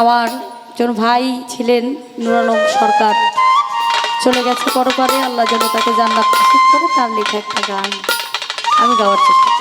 আমার একজন ভাই ছিলেন নুরালম সরকার। চলে গেছে পরপারে, আল্লাহ যেন তাকে জান্নাত করে, তার লেখা একটা গান আমি গাওয়ার চেষ্টা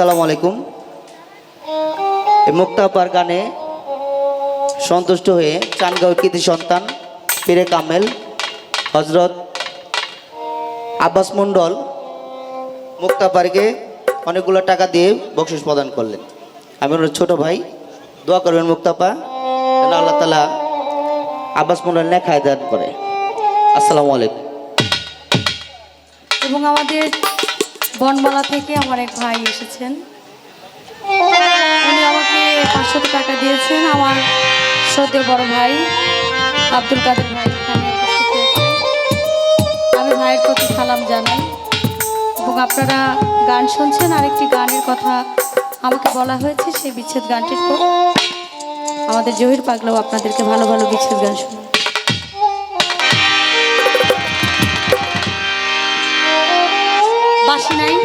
আসসালামু আলাইকুম। এই মুক্তাপার গানে সন্তুষ্ট হয়ে চানগাঁও কৃতি সন্তান পীরে কামেল, হজরত আব্বাস মণ্ডল মুক্তাপারকে অনেকগুলো টাকা দিয়ে বকশিস প্রদান করলেন। আমি ওনার ছোট ভাই, দোয়া করবেন মুক্তাপা, যেন আল্লাহ তালা আব্বাস মণ্ডল লেখায় দান করে। আসসালামু আলাইকুম। এবং আমাদের বনমালা থেকে আমার এক ভাই এসেছেন। উনি আমাকে পাঁচশো টাকা দিয়েছেন, আমার সদ্য বড় ভাই আব্দুল কাদের ভাই আমি ভাইয়ের প্রতি সালাম জানাই এবং আপনারা গান শুনছেন, আরেকটি গানের কথা আমাকে বলা হয়েছে, সেই বিচ্ছেদ গানটির পর আমাদের জহির পাগলাও আপনাদেরকে ভালো ভালো বিচ্ছেদ গান শুনুন nine.